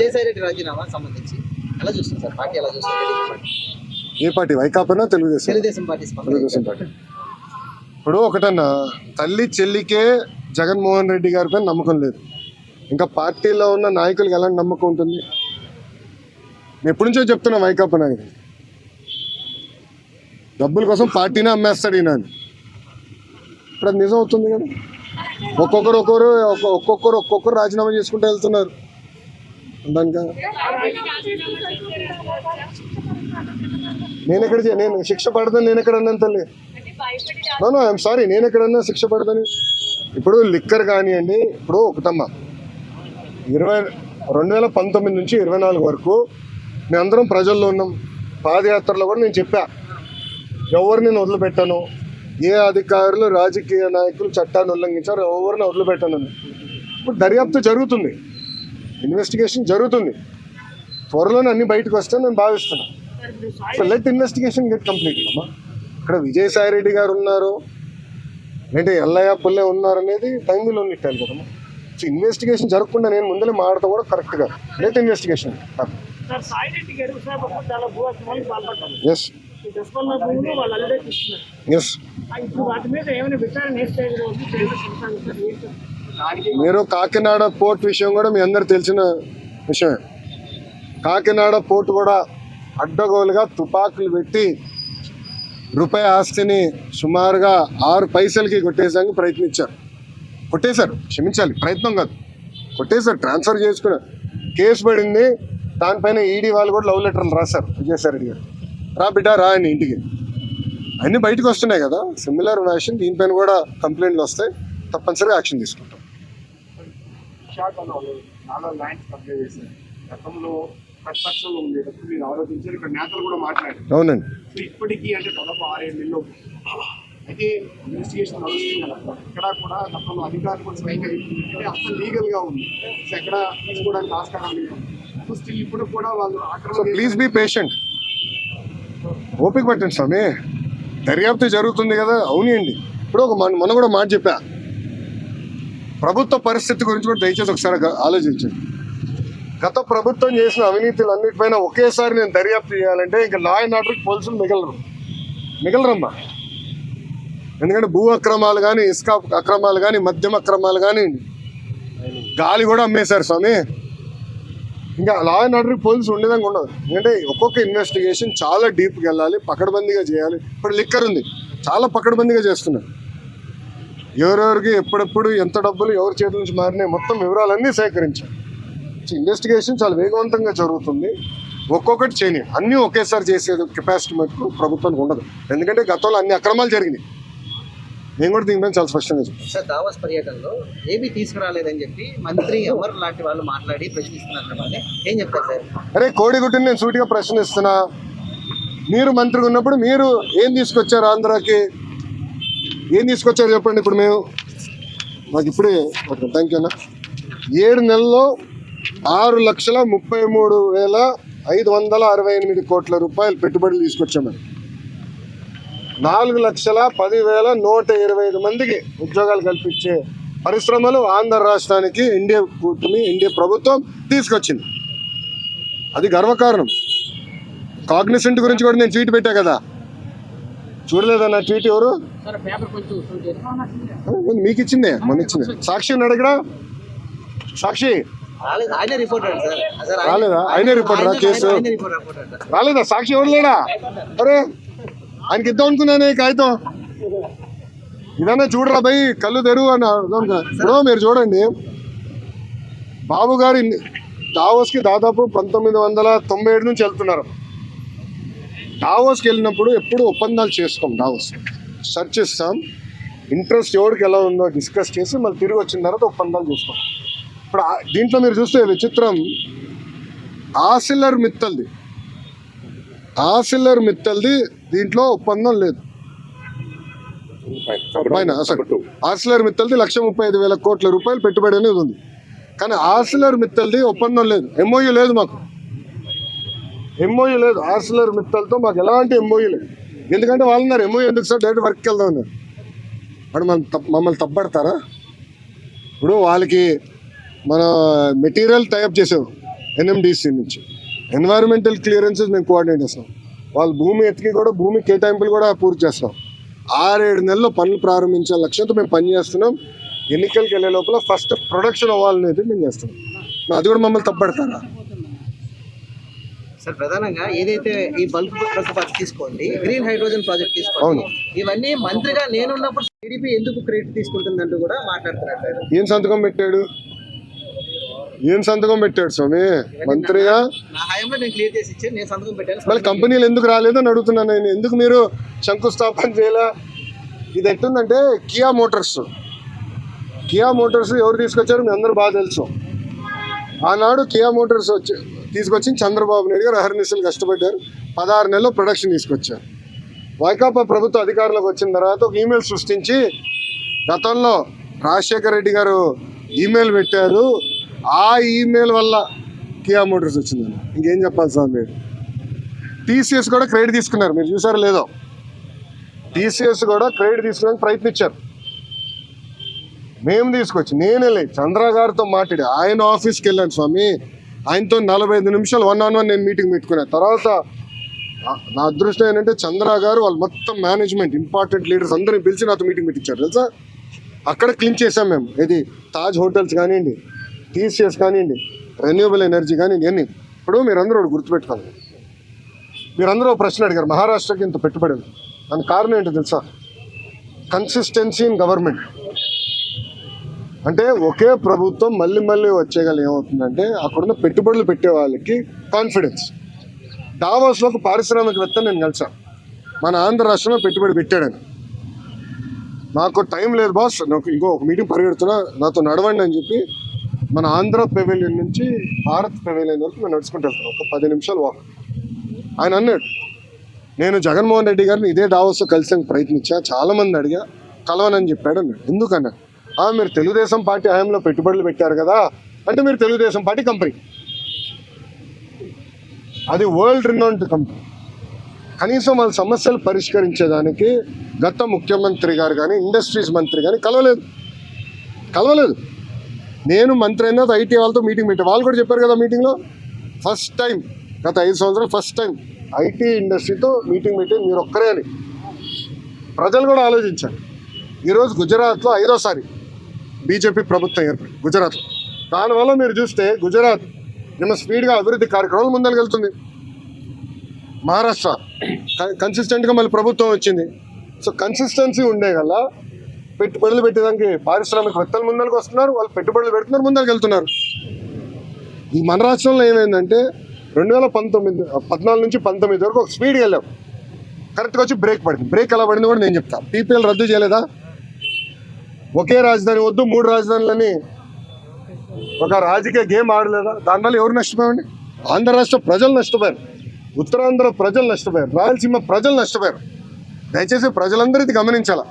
విజయసాయి రెడ్డి రాజీనామా సంబంధించి ఎలా సార్? పార్టీ ఎలా ఏ party? వైకాపానా Telugu Desam? Telugu Desam party Telugu Desam party. ఇప్పుడు ఒకటన్నా తల్లి చెల్లికే జగన్మోహన్ రెడ్డి గారి పైన నమ్మకం లేదు. ఇంకా పార్టీలో ఉన్న నాయకులకు ఎలాంటి నమ్మకం ఉంటుంది? నేను ఎప్పటి నుంచో చెప్తున్నా వైకాపా నాయకులు. డబ్బుల కోసం పార్టీనే అమ్మేస్తాడు ఈయన ఇప్పుడు అది నిజం అవుతుంది కదా. ఒక్కొక్కరు ఒక్కొక్కరు ఒక్కొ- ఒక్కొక్కరు ఒక్కొక్కరు రాజీనామా చేసుకుంటూ వెళ్తున్నారు. దానికా నేను ఎక్కడ నేను శిక్ష పడతాను నేను ఎక్కడ అన్నాను తల్లి. నో ఐఎమ్ సారీ నేను ఎక్కడన్నా శిక్ష పడతాను. ఇప్పుడు లిక్కర్ కానివ్వండి ఇప్పుడు ఒకటమ్మ. ఇరవై రెండు వేల పంతొమ్మిది నుంచి ఇరవై నాలుగు వరకు మేమందరం ప్రజల్లో ఉన్నాం. పాదయాత్రలో కూడా నేను చెప్పా. ఎవరు నేను వదిలిపెట్టాను? ఏ అధికారులు రాజకీయ నాయకులు చట్టాన్ని ఉల్లంఘించారు ఎవరిని వదిలిపెట్టాను? ఇప్పుడు దర్యాప్తు జరుగుతుంది. ఇన్వెస్టిగేషన్ జరుగుతుంది. త్వరలోనే అన్ని బయటకు వస్తే నేను భావిస్తున్నాను so let investigation get complete అమ్మా. ఇక్కడ విజయసాయి రెడ్డి గారు ఉన్నారు. లేదంటే ఎల్లయ్య పుల్లే ఉన్నారు అనేది టైంలో ఉన్నట్టాలి కదమ్మా సో ఇన్వెస్టిగేషన్ జరగకుండా నేను ముందరే మాడతా కూడా కరెక్ట్గా లెట్ ఇన్వెస్టిగేషన్ ఎస్ ఎస్ మీరు కాకినాడ పోర్ట్ విషయం కూడా మీ అందరు తెలిసిన విషయమే. కాకినాడ పోర్ట్ కూడా అడ్డగోలుగా తుపాకులు పెట్టి రూపాయి ఆస్తిని సుమారుగా ఆరు పైసలకి కొట్టేసానికి ప్రయత్నించారు. కొట్టేశారు క్షమించాలి ప్రయత్నం కాదు. కొట్టేశారు ట్రాన్స్ఫర్ చేసుకున్నారు. కేసు పడింది దానిపైన ఈడీ వాళ్ళు కూడా లవ్ లెటర్లు రాశారు విజయసాయి రెడ్డి గారు. రా బిడ్డ రా అని ఇంటికి. అన్నీ బయటకు వస్తున్నాయి కదా సిమిలర్ ఫ్యాషన్ దీనిపైన కూడా కంప్లైంట్లు వస్తాయి తప్పనిసరిగా యాక్షన్ తీసుకుంటాం. విశాఖలో చాలా ల్యాండ్స్ కబ్జా చేశారు. గతంలో ప్రతిపక్షంలో ఉండేటప్పుడు మీరు ఆలోచించారు ఇక్కడ నేతలు కూడా మాట్లాడారు. అవునండి. సో ఇప్పటికీ అంటే దాదాపు ఆరేడు నెలలు అయితే ఇన్వెస్టిగేషన్ నడుస్తుంది కదా. ఇక్కడ కూడా గతంలో అధికారులు కూడా స్వయంగా చెప్తుంది అసలు లీగల్గా ఉంది. సో ఎక్కడ తీసుకోవడానికి ఆస్కారం లేదు. సో స్టిల్ ఇప్పుడు కూడా వాళ్ళు ఆక్రమణ ప్లీజ్ బీ పేషెంట్. ఓపిక పట్టండి స్వామి. దర్యాప్తు జరుగుతుంది కదా అవునండి. ఇప్పుడు ఒక మన మొన్న కూడా మాట చెప్పా. ప్రభుత్వ పరిస్థితి గురించి కూడా దయచేసి ఒకసారి ఆలోచించండి. గత ప్రభుత్వం చేసిన అవినీతులన్నిటిపైన ఒకేసారి నేను దర్యాప్తు చేయాలంటే ఇంకా లా అండ్ ఆర్డర్కి పోలీసులు మిగలరు. మిగలరమ్మా. ఎందుకంటే భూ అక్రమాలు కానీ ఇసుక అక్రమాలు కానీ మద్యం అక్రమాలు కానీ గాలి కూడా అమ్మేశారు స్వామి. ఇంకా లా అండ్ ఆర్డర్కి పోలీసు ఉండేదాకా ఉండదు. ఎందుకంటే ఒక్కొక్క ఇన్వెస్టిగేషన్ చాలా డీప్కి వెళ్ళాలి పకడ్బందీగా చేయాలి. ఇప్పుడు లిక్కర్ ఉంది. చాలా పకడ్బందీగా చేస్తున్నారు. ఎవరెవరికి ఎప్పుడెప్పుడు ఎంత డబ్బులు ఎవరి చేతుల నుంచి మారినాయి మొత్తం వివరాలన్నీ సేకరించారు. ఇన్వెస్టిగేషన్ చాలా వేగవంతంగా జరుగుతుంది. ఒక్కొక్కటి చేయని అన్నీ ఒకేసారి చేసేది కెపాసిటీ మటుకు ప్రభుత్వానికి ఉండదు. ఎందుకంటే గతంలో అన్ని అక్రమాలు జరిగినాయి. నేను కూడా దీనిపైన చాలా స్పష్టంగా చెప్పాను. సార్ దావస్ పర్యటనలో ఏమీ తీసుకురాలేదని చెప్పి మంత్రి అమర్ లాంటి వాళ్ళు మాట్లాడి ప్రశ్నిస్తున్నారు ఏం చెప్తారు సార్? అరే కోడిగుడ్డుని నేను సూటిగా ప్రశ్నిస్తున్నా. మీరు మంత్రిగా ఉన్నప్పుడు మీరు ఏం తీసుకొచ్చారు ఆంధ్రాకి? ఏం తీసుకొచ్చారు చెప్పండి ఇప్పుడు మేము? మాకు ఇప్పుడే ఓకే థ్యాంక్ యూ అన్న. ఏడు నెలల్లో ఆరు లక్షల ముప్పై మూడు వేల ఐదు వందల అరవై ఎనిమిది కోట్ల రూపాయలు పెట్టుబడులు తీసుకొచ్చామని నాలుగు లక్షల పదివేల నూట ఇరవై ఐదు మందికి ఉద్యోగాలు కల్పించే పరిశ్రమలు ఆంధ్ర రాష్ట్రానికి ఎన్డీఏ కూటమి ఎన్డీఏ ప్రభుత్వం తీసుకొచ్చింది. అది గర్వకారణం. కాగ్నిసెంట్ గురించి కూడా నేను ట్వీట్ పెట్టా కదా. చూడలేదా నా ట్వీట్ ఎవరు? మీకు ఇచ్చిందే. మొన్న ఇచ్చింది. సాక్షి ఉన్నాడు ఇక్కడ? సాక్షి? రాలేదు ఆయనే రిపోర్టర్ కేసు? రాలేదా? సాక్షి ఎవరు లేడా? అరే ఆయనకి ఇద్దాం అనుకున్నానే ఈ కాగితం? ఇదన్నా చూడరా భయ్ కళ్ళు తెరువు అని. ఇప్పుడు మీరు చూడండి. బాబు గారు డావోస్కి దాదాపు పంతొమ్మిది వందల తొంభై ఏడు నుంచి వెళ్తున్నారు. డావోస్కి వెళ్ళినప్పుడు ఎప్పుడు ఒప్పందాలు చేసుకోం డావోస్ సెర్చ్ చేస్తాం. ఇంట్రెస్ట్ ఎవరికి ఎలా ఉందో డిస్కస్ చేసి మళ్ళీ తిరిగి వచ్చిన తర్వాత ఒప్పందాలు చూసుకోం ఇప్పుడు దీంట్లో మీరు చూస్తే విచిత్రం. ఆసిల్లర్ మిత్తల్ది. ఆసిల్లర్ మిత్తల్ది దీంట్లో ఒప్పందం లేదు. పైన ఆసిలర్ మిత్తల్ది లక్ష ముప్పై ఐదు వేల కోట్ల రూపాయలు పెట్టుబడి అనేది ఉంది. కానీ ఆసిలర్ మిత్తల్ది ఒప్పందం లేదు. ఎంఓయూ లేదు మాకు. ఎంఓయూ లేదు. ఆర్సిలర్ మిత్తలతో మాకు ఎలాంటి ఎంఓయూ లేదు. ఎందుకంటే వాళ్ళు ఉన్నారు ఎంఓయూ ఎందుకు సార్? డైరెక్ట్ వర్క్కి వెళ్దాం అన్నారు. అప్పుడు మనం మమ్మల్ని తప్పడతారా ఇప్పుడు వాళ్ళకి మన మెటీరియల్ టైప్ చేసాం ఎన్ఎండిసి నుంచి. ఎన్వైరన్మెంటల్ క్లియరెన్సెస్ మేము కోఆర్డినేట్ చేస్తాం. వాళ్ళు భూమి ఎత్తికి కూడా భూమి కేటాయింపులు కూడా పూర్తి చేస్తాం. ఆరేడు నెలల్లో పనులు ప్రారంభించే లక్ష్యంతో మేము పని చేస్తున్నాం. ఎన్నికలకు వెళ్ళే లోపల ఫస్ట్ ప్రొడక్షన్ అవ్వాలనేది మేము చేస్తున్నాం. అది కూడా మమ్మల్ని తప్పడతారా సార్ ప్రధానంగా ఏదైతే ఈ బల్క్ ప్రాజెక్ట్ తీసుకోండి గ్రీన్ హైడ్రోజన్ ప్రాజెక్ట్ తీసుకోండి. ఇవన్నీ మంత్రిగా నేనున్నప్పుడు టీడీపీ ఎందుకు క్రెడిట్ తీసుకుంటుందంటూ కూడా మాట్లాడుతున్నారు. ఏం సంతకం పెట్టాడు? ఏం సంతకం పెట్టాడు స్వామి? మంత్రిగా? మళ్ళీ కంపెనీలు ఎందుకు రాలేదని అడుగుతున్నాను నేను. ఎందుకు మీరు శంకుస్థాపన చేయలే? ఇది ఎట్టుందంటే కియా మోటార్స్. కియా మోటార్స్ ఎవరు తీసుకొచ్చారో మీ అందరూ బాగా తెలుసు. ఆనాడు కియా మోటార్స్ వచ్చి తీసుకొచ్చి చంద్రబాబు నాయుడు గారు అహర్నిశలు కష్టపడ్డారు. పదహారు నెలలు ప్రొడక్షన్ తీసుకొచ్చారు. వైకాపా ప్రభుత్వ అధికారులకు వచ్చిన తర్వాత ఒక ఈమెయిల్ సృష్టించి గతంలో రాజశేఖర రెడ్డి గారు ఈమెయిల్ పెట్టారు. ఆ ఈమెయిల్ వల్ల కియా మోటార్స్ వచ్చిందని ఇంకేం చెప్పాలి సార్ మీరు? టీసీఎస్ కూడా క్రెడిట్ తీసుకున్నారు. మీరు చూసారో లేదో? టీసీఎస్ కూడా క్రెడిట్ తీసుకోవడానికి ప్రయత్నించారు. మేము తీసుకొచ్చి నేనే లేదు చంద్ర గారితో మాట్లాడి ఆయన ఆఫీస్కి వెళ్ళాను స్వామి. ఆయనతో నలభై ఐదు నిమిషాలు వన్ ఆన్ వన్ నేను మీటింగ్ పెట్టుకున్నాను తర్వాత నా- అదృష్టం ఏంటంటే చంద్ర గారు వాళ్ళు మొత్తం మేనేజ్మెంట్ ఇంపార్టెంట్ లీడర్స్ అందరిని పిలిచి నాతో మీటింగ్ పెట్టించారు. తెలుసా? అక్కడ క్లీన్ చేసాం మేము. ఇది తాజ్ హోటల్స్ కానివ్వండి టీసీఎస్ కానివ్వండి రెన్యూబుల్ ఎనర్జీ కానివ్వండి ఇవన్నీ. ఇప్పుడు మీరందరూ ఒకటి గుర్తుపెట్టుకోవాలి మీరందరూ ఒక ప్రశ్న అడిగారు. మహారాష్ట్రకి ఇంత పెట్టుబడి దాని కారణం ఏంటో తెలుసా? కన్సిస్టెన్సీ ఇన్ గవర్నమెంట్ అంటే ఒకే ప్రభుత్వం మళ్ళీ మళ్ళీ వచ్చేగల ఏమవుతుందంటే అక్కడున్న పెట్టుబడులు పెట్టే వాళ్ళకి కాన్ఫిడెన్స్ డావోస్లో ఒక పారిశ్రామికవేత్త నేను కలిసాను మన ఆంధ్ర రాష్ట్రంలో పెట్టుబడి పెట్టాడని. నాకు టైం లేదు బాస్ నాకు ఇంకో ఒక మీటింగ్ పరిగెడుతున్నా. నాతో నడవండి అని చెప్పి మన ఆంధ్ర పెవిలియన్ నుంచి భారత్ పెవిలియన్ వరకు మేము నడుచుకుంటూ వెళ్తాం ఒక పది నిమిషాలు వాక్ ఆయన అన్నాడు నేను జగన్మోహన్ రెడ్డి గారిని ఇదే డావోస్లో కలిసేందుకు ప్రయత్నించా. చాలా మంది అడిగా కలవనని చెప్పాడు అన్నాడు. ఎందుకన్నాడు మీరు తెలుగుదేశం పార్టీ హయాంలో పెట్టుబడులు పెట్టారు కదా అంటే మీరు తెలుగుదేశం పార్టీ కంపెనీ. అది వరల్డ్ రినౌండ్ కంపెనీ. కనీసం వాళ్ళ సమస్యలు పరిష్కరించేదానికి గత ముఖ్యమంత్రి గారు కానీ ఇండస్ట్రీస్ మంత్రి కానీ కలవలేదు. కలవలేదు. నేను మంత్రి అయినా ఐటీ వాళ్ళతో మీటింగ్ పెట్టా. వాళ్ళు కూడా చెప్పారు కదా మీటింగ్లో ఫస్ట్ టైం గత ఐదు సంవత్సరాలు ఫస్ట్ టైం ఐటీ ఇండస్ట్రీతో మీటింగ్ పెట్టి మీరు ఒక్కరే అని. ప్రజలు కూడా ఆలోచించారు. ఈరోజు గుజరాత్లో ఐదోసారి బీజేపీ ప్రభుత్వం ఏర్పడి గుజరాత్లో దానివల్ల మీరు చూస్తే గుజరాత్ నిన్న స్పీడ్గా అభివృద్ధి కార్యక్రమాలు ముందరకెళ్తుంది. మహారాష్ట్ర కన్సిస్టెంట్గా మళ్ళీ ప్రభుత్వం వచ్చింది. సో కన్సిస్టెన్సీ ఉండే గల పెట్టుబడులు పెట్టేదానికి పారిశ్రామికవేత్తలు ముందరకు వస్తున్నారు వాళ్ళు పెట్టుబడులు పెడుతున్నారు ముందరికి వెళ్తున్నారు ఈ మన రాష్ట్రంలో ఏమైందంటే రెండు వేల పంతొమ్మిది పద్నాలుగు నుంచి పంతొమ్మిది వరకు ఒక స్పీడ్గా వెళ్ళాం. కరెక్ట్గా వచ్చి బ్రేక్ పడింది. బ్రేక్ ఎలా పడింది కూడా నేను చెప్తా. పీపీఎల్ రద్దు చేయలేదా? ఒకే రాజధాని వద్దు మూడు రాజధానులని. ఒక రాజకీయ గేమ్ ఆడలేదా? దానివల్ల ఎవరు నష్టపోయండి ఆంధ్ర రాష్ట్ర ప్రజలు నష్టపోయారు. ఉత్తరాంధ్ర ప్రజలు నష్టపోయారు. రాయలసీమ ప్రజలు నష్టపోయారు. దయచేసి ప్రజలందరూ ఇది గమనించాలా?